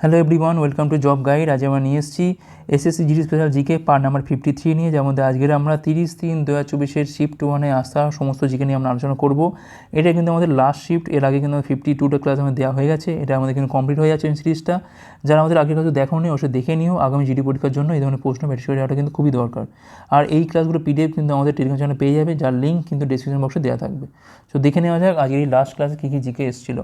Hello everyone welcome to job guide আজ আমরা নিয়ে এসেছি SSC GD special GK part number fifty three নিয়ে, যার মধ্যে আজকের আমরা তিরিশ তিন দু হাজার চব্বিশের শিফট ওয়ানে আসা সমস্ত জিকে নিয়ে আমরা আলোচনা করব। এটা কিন্তু আমাদের লাস্ট শিফট এর আগে কিন্তু ফিফটি টুটা ক্লাস আমাদের দেওয়া হয়ে গেছে। এটা আমাদের কিন্তু কমপ্লিট হয়ে যাচ্ছে সিরিজটা যারা আমাদের আগের কাছে দেখো নি, অবশ্যই দেখে নিও। আগামী জিডি পরীক্ষার জন্য এই ধরনের প্রশ্ন করে যাওয়াটা কিন্তু খুবই দরকার। আর এই ক্লাসগুলো পিডিএফ কিন্তু আমাদের টেলিগ্রাম চ্যানেলে পেয়ে যাবে, যার লিঙ্ক কিন্তু ডিসক্রিপশন বক্সে দেওয়া থাকবে। সো দেখে নেওয়া যাক আজকের এই লাস্ট ক্লাসে কী কী জিকে এসেছিল।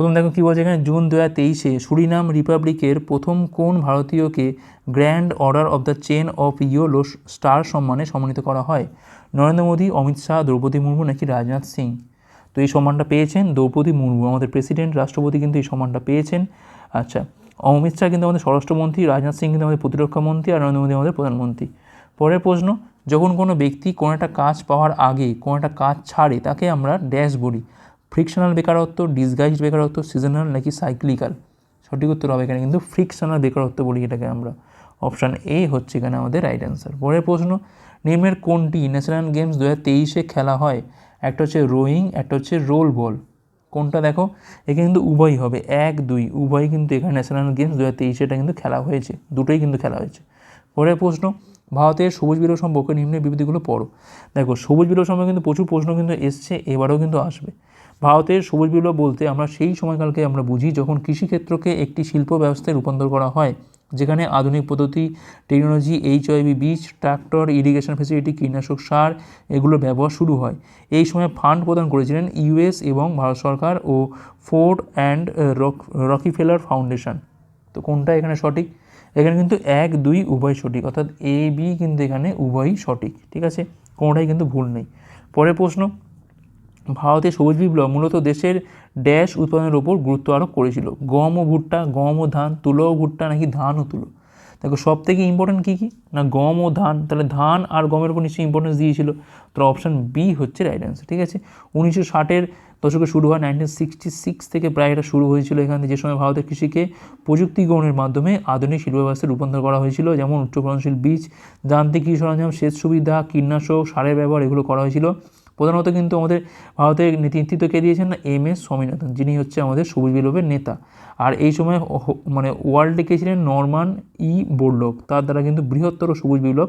প্রথম দেখো কী বলছে এখানে? জুন দু হাজার তেইশে সুরিনাম রিপাবলিকের প্রথম কোন ভারতীয়কে grand order of the chain of yellow star সম্মানে সম্মানিত করা হয়? নরেন্দ্র মোদী, অমিত শাহ, দ্রৌপদী মুর্মু নাকি রাজনাথ সিং? তো এই সম্মানটা পেয়েছেন দ্রৌপদী মুর্মু। আমাদের প্রেসিডেন্ট, রাষ্ট্রপতি কিন্তু এই সম্মানটা পেয়েছেন। আচ্ছা অমিত শাহ কিন্তু আমাদের স্বরাষ্ট্রমন্ত্রী, রাজনাথ সিং কিন্তু আমাদের প্রতিরক্ষা মন্ত্রী আর নরেন্দ্র মোদী আমাদের প্রধানমন্ত্রী। পরের প্রশ্ন, যখন কোনো ব্যক্তি কোনো একটা কাজ পাওয়ার আগে, কোনো একটা কাজ ছাড়ে, তাকে আমরা ড্যাশ বলি। ফ্রিকশনাল বেকারত্ব ডিসগাইজ বেকারত্ব সিজনাল নাকি সাইক্লিক্যাল সঠিক উত্তর হবে এখানে কিন্তু ফ্রিকশনাল বেকারত্ব বলি এটাকে আমরা। অপশান এ হচ্ছে এখানে আমাদের রাইট অ্যান্সার পরের প্রশ্ন নিম্নের কোনটি? ন্যাশনাল গেমস দু হাজার তেইশে খেলা হয়। একটা হচ্ছে রোয়িং একটা হচ্ছে রোল বল কোনটা দেখো? এখানে কিন্তু উভয়ই হবে। এক, দুই, উভয়ই কিন্তু এখানে ন্যাশনাল গেমস দু হাজার তেইশে এটা কিন্তু খেলা হয়েছে। দুটোই কিন্তু খেলা হয়েছে। পরের প্রশ্ন ভারতের সবুজ বিরোধ সম্পর্কে নিম্নের বিবৃতিগুলো পড়ো। দেখো, সবুজ বিরোধ সম্পর্কে কিন্তু প্রচুর প্রশ্ন কিন্তু এসছে, এবারেও কিন্তু আসবে। ভারতের সবুজ বিপ্লব বলতে আমরা সেই সময়কালকে আমরা বুঝি যখন কৃষিক্ষেত্রকে একটি শিল্প ব্যবস্থায় রূপান্তর করা হয়, যেখানে আধুনিক পদ্ধতি টেকনোলজি এইচ আইভি বীজ ট্রাক্টর ইরিগেশন ফেসিলিটি কীটনাশক সার এগুলোর ব্যবহার শুরু হয়। এই সময় ফান্ড প্রদান করেছিলেন ইউএস এবং ভারত সরকার ও Ford and Rock Rockefeller foundation তো কোনটা এখানে সঠিক? এখানে কিন্তু এক, দুই উভয় সঠিক। অর্থাৎ এ বি কিন্তু এখানে উভয়ই সঠিক, ঠিক আছে? কোনোটাই কিন্তু ভুল নেই। পরের প্রশ্ন ভারতের সবুজ বিপ্লব মূলত দেশের ড্যাশ উৎপাদনের ওপর গুরুত্ব আরোপ করেছিল। গম ও ভুট্টা, গম ও ধান, তুলো ও ভুট্টা নাকি ধান ও তুলো? দেখো সব থেকে ইম্পর্টেন্ট কী কী? না, গম ও ধান, তাহলে ধান আর গমের উপর নিশ্চয়ই ইম্পর্টেন্স দিয়েছিল। তো অপশান বি হচ্ছে রাইট অ্যান্সার ঠিক আছে? উনিশশো ষাটের দশকে শুরু হয় নাইনটিন সিক্সটি সিক্স থেকে প্রায় এটা শুরু হয়েছিল এখানে যে সময় ভারতের কৃষিকে প্রযুক্তি গ্রহণের মাধ্যমে আধুনিক শিল্প ব্যবস্থায় রূপান্তর করা হয়েছিল, যেমন উচ্চ ফলনশীল বীজ, যান্ত্রিক কৃষি সরঞ্জাম, সেচ সুবিধা, কীটনাশক, সারের ব্যবহার এগুলো করা হয়েছিল। প্রধানত কিন্তু আমাদের ভারতের নেতৃত্ব কে দিয়েছেন না? এম এস স্বামীনাথন, যিনি হচ্ছে আমাদের সবুজ বিপ্লবের নেতা। আর এই সময় মানে ওয়ার্ল্ডে কে ছিলেন? Norman E Borlaug. তার দ্বারা কিন্তু বৃহত্তর সবুজ বিপ্লব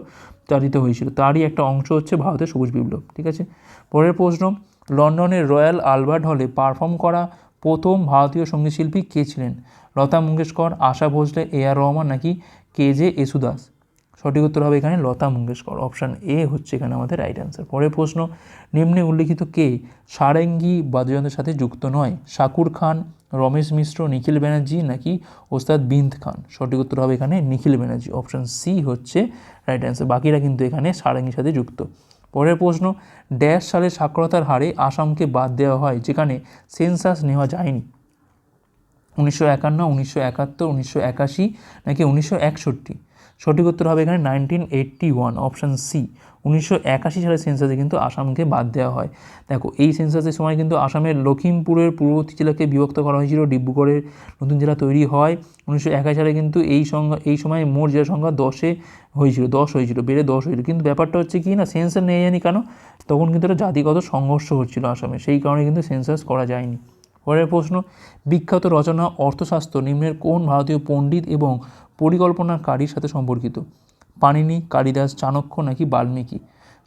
চালিত হয়েছিল। তারই একটা অংশ হচ্ছে ভারতের সবুজ বিপ্লব, ঠিক আছে? পরের প্রশ্ন লন্ডনের রয়্যাল আলবার্ট হলে পারফর্ম করা প্রথম ভারতীয় সঙ্গীতশিল্পী কে ছিলেন? লতা মঙ্গেশকর, আশা ভোসলে, এ আর রহমান নাকি কে জে এসুদাস? সঠিক উত্তর হবে এখানে লতা মঙ্গেশকর। অপশান এ হচ্ছে এখানে আমাদের রাইট অ্যান্সার পরের প্রশ্ন, নিম্নে উল্লিখিত কে সারেঙ্গি বাদ্যযন্ত্রের সাথে যুক্ত নয়? শাকুর খান, রমেশ মিশ্র, নিখিল ব্যানার্জি নাকি ওস্তাদ বিন্দ খান? সঠিক উত্তর হবে এখানে নিখিল ব্যানার্জি। অপশান সি হচ্ছে রাইট অ্যান্সার বাকিরা কিন্তু এখানে সারেঙ্গির সাথে যুক্ত। পরের প্রশ্ন, ড্যাশ সালে সাক্ষরতার হারে আসামকে বাদ দেওয়া হয়, যেখানে সেন্সাস নেওয়া যায়নি। উনিশশো একান্ন, উনিশশো একাত্তর, উনিশশো একাশি, নাকি উনিশশো একষট্টি? সঠিক উত্তর হবে এখানে nineteen eighty one option C উনিশশো একাশি সালের সেন্সাসে কিন্তু আসামকে বাদ দেওয়া হয়। দেখো, এই সেন্সাসের সময় কিন্তু আসামের লখিমপুরের পূর্ববর্তী জেলাকে বিভক্ত করা হয়েছিল। ডিব্রুগড়ের নতুন জেলা তৈরি হয়। উনিশশো একাশি সালে কিন্তু এই সংখ্যা এই সময় মোট জেলার সংখ্যা দশে হয়েছিল, দশ হয়েছিল, বেড়ে দশ হয়েছিল। কিন্তু ব্যাপারটা হচ্ছে কি না সেন্সাস নেই জানি কেন, তখন কিন্তু একটা জাতিগত সংঘর্ষ হচ্ছিল আসামে। সেই কারণে কিন্তু সেন্সাস করা যায়নি। পরের প্রশ্ন, বিখ্যাত রচনা অর্থশাস্ত্র নিম্নের কোন ভারতীয় পণ্ডিত এবং পরিকল্পনাকারীর সাথে সম্পর্কিত? পানিনি কালিদাস, চাণক্য নাকি বাল্মীকি?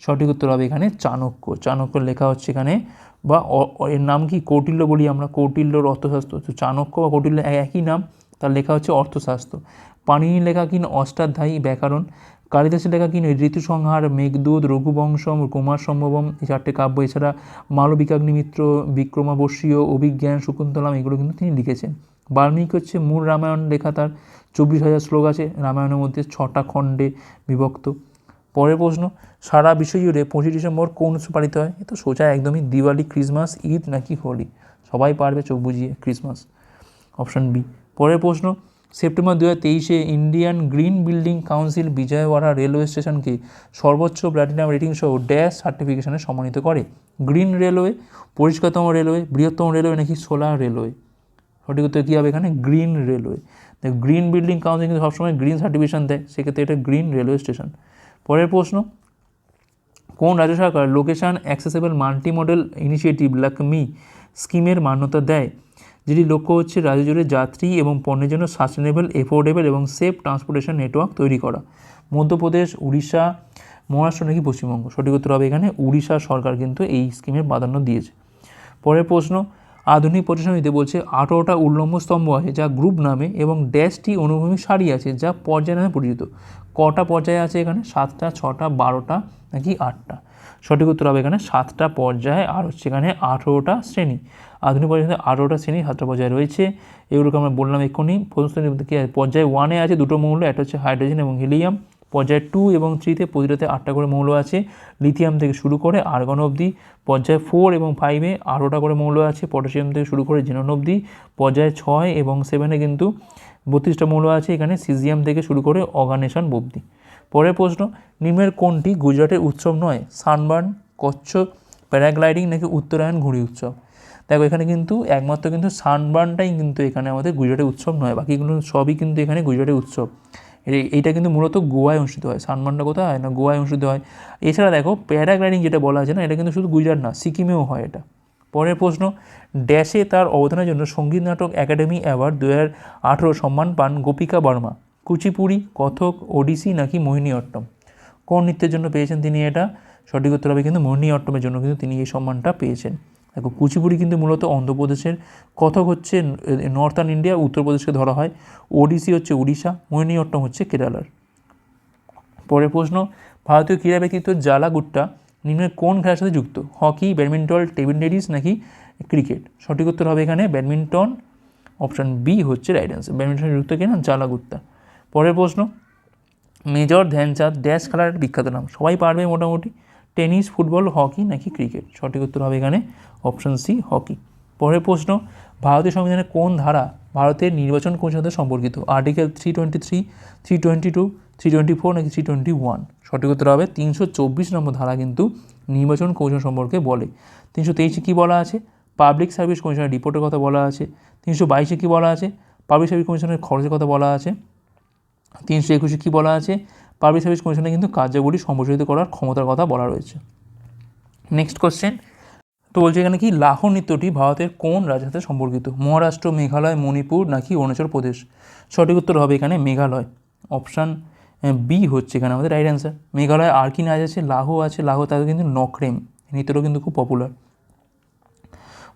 সঠিক উত্তর হবে এখানে চাণক্য। চাণক্য লেখা হচ্ছে এখানে, বা এর নাম কি? কৌটিল্য বলি আমরা, কৌটিল্যর অর্থশাস্ত্র। তো চাণক্য বা কৌটিল্য একই নাম, তার লেখা হচ্ছে অর্থশাস্ত্র। পানিনি লেখা কিন অষ্টাধ্যায়ী ব্যাকরণ। কালিদাসের লেখা কিন ঋতুসংহার, মেঘদূত, রঘুবংশম, কুমার সম্ভবম, এই চারটে কাব্য। এছাড়া মালবিকাগ্নিমিত্র বিক্রমাবর্ষীয় অভিজ্ঞান, শকুন্তলাম, এগুলো কিন্তু তিনি লিখেছেন। বাল্মীকি হচ্ছে মূল রামায়ণ লেখা, তার চব্বিশ হাজার শ্লোক আছে, রামায়ণের মধ্যে ছটা খণ্ডে বিভক্ত। পরের প্রশ্ন, সারা বিশ্ব জুড়ে পঁচিশ ডিসেম্বর কোন উৎসব পালিত হয়? এ তো সোজা, একদমই দিওয়ালি, ক্রিসমাস, ঈদ নাকি হোলি? সবাই পারবে চোখ বুঝিয়ে ক্রিসমাস। Option B. পরের প্রশ্ন সেপ্টেম্বর দু তেইশে Indian green building council Vijayawada railway স্টেশনকে সর্বোচ্চ প্ল্যাটিনাম রেটিং সহ ড্যাশ সার্টিফিকেশনে সম্মানিত করে। গ্রিন রেলওয়ে, পরিষ্কারতম রেলওয়ে, বৃহত্তম রেলওয়ে নাকি সোলার রেলওয়ে? সঠিক উত্তর কী হবে এখানে? Green railway. Green building council কিন্তু সবসময় গ্রিন সার্টিফিকেশন দেয়, সেক্ষেত্রে এটা গ্রিন রেলওয়ে স্টেশন। পরের প্রশ্ন, কোন রাজ্য সরকার location accessible multi model initiative Lakme স্কিমের মান্যতা দেয়? যেটি লক্ষ্য হচ্ছে রাজ্য জুড়ে যাত্রী এবং পণ্যের জন্য সাস্টেনেবল এফোর্ডেবল এবং সেফ ট্রান্সপোর্টেশন নেটওয়ার্ক তৈরি করা। মধ্যপ্রদেশ, উড়িষ্যা, মহারাষ্ট্র নাকি পশ্চিমবঙ্গ? সঠিক উত্তর হবে এখানে উড়িষ্যা সরকার কিন্তু এই স্কিমের প্রাধান্য দিয়েছে। পরের প্রশ্ন, আধুনিক প্রতিষ্ঠানিতে বলছে আঠারোটা উল্লম্ব স্তম্ভ আছে যা গ্রুপ নামে এবং ড্যাশটি অনুভূমিক সারি আছে যা পর্যায় নামে পরিচিত। কটা পর্যায়ে আছে এখানে? সাতটা, ছটা, বারোটা নাকি আটটা? সঠিক উত্তর হবে এখানে সাতটা পর্যায়ে আর হচ্ছে এখানে আঠেরোটা শ্রেণি। আধুনিক পর্যায়ে আঠেরোটা শ্রেণি সাতটা পর্যায়ে রয়েছে। এগুলোকে আমরা বললাম এক্ষুনি। প্রথম শ্রেণির আছে? পর্যায়ে ওয়ানে আছে দুটো মৌল, একটা হচ্ছে হাইড্রোজেন এবং হিলিয়াম পর্যায়ে টু এবং থ্রিতে প্রতিটাতে আটটা করে মৌল আছে। লিথিয়াম থেকে শুরু করে আর্গন অবধি। পর্যায়ে ফোর এবং ফাইভে আরোটা করে মৌল আছে। পটাশিয়াম থেকে শুরু করে জেনন অবধি। পর্যায়ে ছয় এবং সেভেনে কিন্তু বত্রিশটা মৌল আছে। এখানে সিজিয়াম থেকে শুরু করে অর্গানেশন অবধি। পরের প্রশ্ন, নিম্নের কোনটি গুজরাটের উৎসব নয়? সানবার্ন কচ্ছ প্যারাগ্লাইডিং নাকি উত্তরায়ণ ঘুড়ি উৎসব? দেখো, এখানে কিন্তু একমাত্র কিন্তু সানবার্নটাই কিন্তু এখানে আমাদের গুজরাটের উৎসব নয়, বাকিগুলো সবই কিন্তু এখানে গুজরাটের উৎসব। এই- এইটা কিন্তু মূলত গোয়ায় অনুষ্ঠিত হয়। সানবার্নটা কোথায় হয় না গোয়ায় অনুষ্ঠিত হয়? এছাড়া দেখো, প্যারাগ্লাইডিং যেটা বলা আছে না, এটা কিন্তু শুধু গুজরাট না, সিকিমেও হয় এটা। পরের প্রশ্ন, ড্যাশে তার অবদানের জন্য সংগীত নাটক একাডেমি অ্যাওয়ার্ড দু হাজার আঠেরো সম্মান পান গোপিকা বর্মা। কুচিপুড়ি কথক ওডিসি নাকি মোহিনীঅট্টম? কোন নৃত্যের জন্য পেয়েছেন তিনি এটা? সঠিক উত্তর হবে কিন্তু মোহিনীঅট্টমের জন্য কিন্তু তিনি এই সম্মানটা পেয়েছেন। দেখো, কুচিপুড়ি কিন্তু মূলত অন্ধ্রপ্রদেশের কথক হচ্ছে নর্থার্ন ইন্ডিয়া, উত্তরপ্রদেশকে ধরা হয়, ওডিসি হচ্ছে উড়িষ্যা, মোহিনীঅট্টম হচ্ছে কেরালার। পরের প্রশ্ন, ভারতীয় ক্রীড়া ব্যক্তিত্ব জালা গুট্টা নিম্নের কোন খেলার সাথে যুক্ত? হকি, ব্যাডমিন্টন, টেবিল টেনিস নাকি ক্রিকেট? সঠিক উত্তর হবে এখানে ব্যাডমিন্টন, অপশান বি হচ্ছে রাইট অ্যান্সার ব্যাডমিন্টন যুক্ত কিনা? জালা গুট্টা। পরের প্রশ্ন, মেজর ধ্যানচাঁদ ড্যাশ খেলার বিখ্যাত নাম, সবাই পারবে মোটামুটি? টেনিস, ফুটবল, হকি নাকি ক্রিকেট? সঠিক উত্তর হবে এখানে অপশন সি হকি। পরের প্রশ্ন, ভারতীয় সংবিধানের কোন ধারা ভারতের নির্বাচন কমিশনের সাথে সম্পর্কিত? Article three twenty three three twenty two three twenty four নাকি থ্রি টোয়েন্টি ওয়ান সঠিক উত্তর হবে তিনশো চব্বিশ নম্বর ধারা কিন্তু নির্বাচন কমিশন সম্পর্কে বলে। তিনশো তেইশে কী বলা আছে? পাবলিক সার্ভিস কমিশনের রিপোর্টের কথা বলা আছে। তিনশো বাইশে কী বলা আছে? পাবলিক সার্ভিস কমিশনের খরচের কথা বলা আছে। তিনশো একুশে কী বলা আছে? পাবলিক সার্ভিস কমিশনে কিন্তু কার্যাবলী সম্প্রসারিত করার ক্ষমতার কথা বলা রয়েছে। নেক্সট কোশ্চেন তো বলছে এখানে কি লাহোর নৃত্যটি ভারতের কোন রাজ্যের সাথে সম্পর্কিত? মহারাষ্ট্র, মেঘালয়, মণিপুর নাকি অরুণাচল প্রদেশ? সঠিক উত্তর হবে এখানে মেঘালয়। অপশান বি হচ্ছে এখানে আমাদের রাইট অ্যান্সার মেঘালয় আর কি নাচ আছে? লাহো আছে। লাহো তাদের কিন্তু নকরেম। নৃত্যটাও কিন্তু খুব পপুলার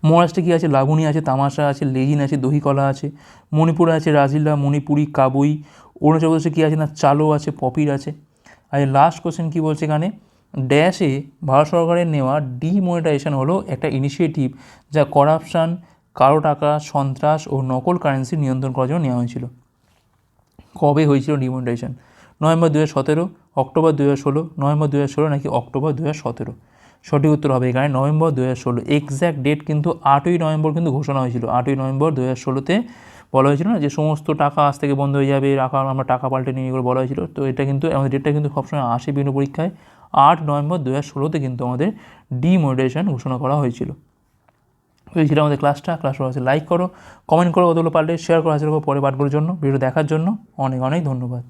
মহারাষ্ট্রে কী আছে? লাবণী আছে, তামাশা আছে, লেজিন আছে, দহিকলা আছে। মণিপুরে আছে রাজিলা মণিপুরি, কাবুই অরুণাচল প্রদেশে কী আছে না? চালো আছে, পপির আছে। আর লাস্ট কোশ্চেন কী বলছে এখানে? ড্যাশে ভারত সরকারের নেওয়া ডিমনিটাইজেশন হলো একটা ইনিশিয়েটিভ যা করাপশান কালো টাকা, সন্ত্রাস ও নকল কারেন্সি নিয়ন্ত্রণ করার জন্য নেওয়া হয়েছিল। কবে হয়েছিল ডিমনিটাইজেশন নভেম্বর দু সতেরো, অক্টোবর দু হাজার ষোলো, নভেম্বর দু হাজার ষোলো নাকি অক্টোবর দু হাজার সতেরো? সঠিক উত্তর হবে এখানে নভেম্বর দু হাজার ষোলো। এক্স্যাক্ট ডেট কিন্তু আটই নভেম্বর কিন্তু ঘোষণা হয়েছিল। আটই নভেম্বর দু হাজার ষোলোতে বলা হয়েছিল না যে সমস্ত টাকা আজ থেকে বন্ধ হয়ে যাবে, রাখা, আমরা টাকা পাল্টে নিয়ে এগুলো বলা হয়েছিল। তো এটা কিন্তু, আমাদের ডেটটা কিন্তু সবসময় আসে বিভিন্ন পরীক্ষায়। আট নভেম্বর দু হাজার ষোলোতে কিন্তু আমাদের ডিমোডিটেশন ঘোষণা করা হয়েছিল। তো এই ছিল আমাদের ক্লাসটা ক্লাস ভালো লাইক করো কমেন্ট করো কতগুলো পাল্টে শেয়ার করা হয়েছিল পরে পাঠগুলোর জন্য ভিডিও দেখার জন্য। অনেক অনেক ধন্যবাদ।